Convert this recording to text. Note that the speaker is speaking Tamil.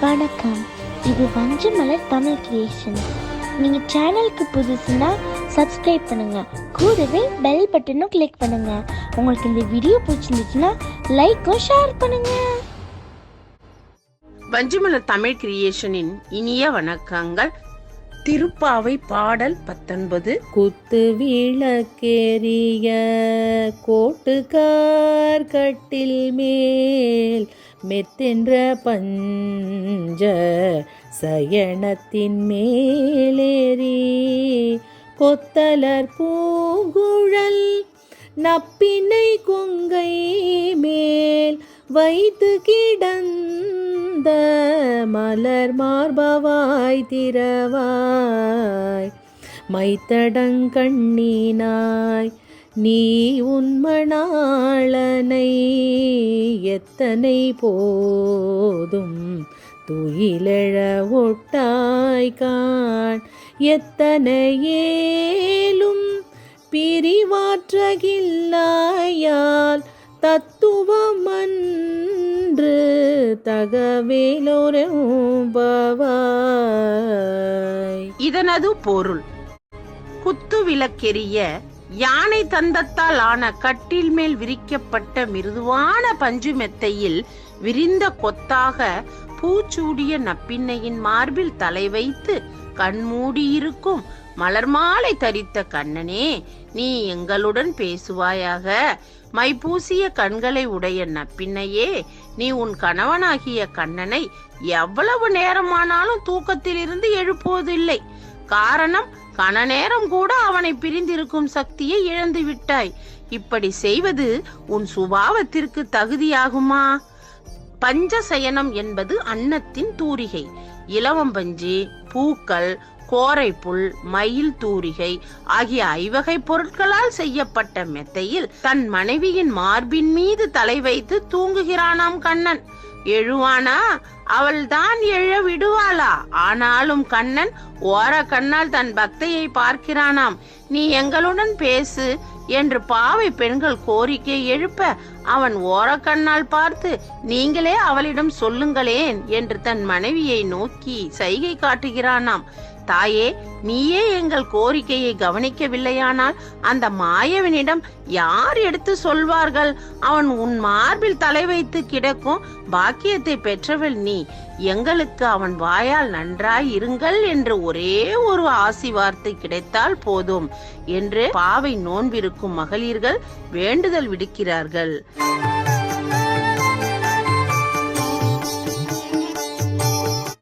வணக்கம். இது வஞ்சமலர் தமிழ் கிரியேஷன் நீங்க சேனலுக்கு புதுசுன்னா சப்ஸ்கிரைப் பண்ணுங்க. கூடவே பெல் பட்டனும் கிளிக் பண்ணுங்க. உங்களுக்கு இந்த வீடியோ பிடிச்சிருந்துச்சுன்னா லைக்கும் ஷேர் பண்ணுங்க. வஞ்சிமலர் தமிழ் கிரியேஷனின் இனிய வணக்கங்கள். திருப்பாவை பாடல் பத்தொன்பது. குத்து விளக்கேறிய கோட்டுக்கார் கட்டில் மேல் மெத்தென்ற பஞ்ச சயனத்தின் மேலேறி கொத்தலர் பூங்குழல் நப்பினை கொங்கை மேல் வைத்து கிடந்த மலர் மார்பவாய் திரவாய் மைத்தடங்கண்ணினாய் நீ உண்மணாளனை எத்தனை போதும் துயிலழ ஒட்டாய்கான் எத்தனையேலும் எத்தனை ஏலும் பிரிவாற்றகில்லாயால் தத்துவமன்று தகவேலோரம்பவாய் இதனது பொருள். குத்து விளக்கெரிய யானை தந்தத்தால் ஆன கட்டில் மேல் விரிக்கப்பட்ட மிருதுவான பஞ்சு மெத்தையில் விரிந்த கொத்தாக பூச்சூடிய நப்பின்னையின் மார்பில் தலை வைத்து கண்மூடியிருக்கும் மலர் மாலை தரித்த கண்ணனே நீ எங்களுடன் பேசுவாயாக. மைப்பூசிய கண்களை உடைய நப்பின்னையே நீ உன் கணவனாகிய கண்ணனை எவ்வளவு நேரமானாலும் தூக்கத்திலிருந்து எழுப்புவதில்லை. காரணம் கன நேரம் கூட அவனை பிரிந்திருக்கும் சக்தியை இழந்து விட்டாய். இப்படி செய்வது உன் சுபாவத்திற்கு தகுதியாகுமா? பஞ்சசயனம் என்பது அன்னத்தின் தூரிகை. இலவம்பஞ்சு பூக்கள் கோரைப்புல் மயில் தூரிகை ஆகிய ஐவகை பொருட்களால் செய்யப்பட்ட மெத்தையில் தன் மனைவியின் மார்பின் மீது தலை வைத்து தூங்குகிறானாம் கண்ணன். எழுவானா? அவள் தான் எழ விடுவாளா ஆனாலும் கண்ணன் ஓர கண்ணால் தன் பக்தையை பார்க்கிறானாம். நீ எங்களுடன் பேசு என்று பாவை பெண்கள் கோரிக்கை எழுப்ப அவன் ஓரக்கண்ணால் பார்த்து நீங்களே அவளிடம் சொல்லுங்களேன் என்று தன் மனைவியை நோக்கி சைகை காட்டுகிறானாம். தாயே நீயே எங்கள் கோரிக்கையை கவனிக்கவில்லையானால் அந்த மாயவனிடம் யார் எடுத்து சொல்வார்கள்? அவன் உன் மார்பில் தலை வைத்து கிடக்கும் பாக்கியத்தை பெற்றவள் நீ. எங்களுக்கு அவன் வாயால் நன்றாய் இருங்கள் என்று ஒரே ஒரு ஆசி வார்த்தை கிடைத்தால் போதும் என்று பாவை நோன்பிருக்கும் மகளிர்கள் வேண்டுதல் விடுக்கிறார்கள்.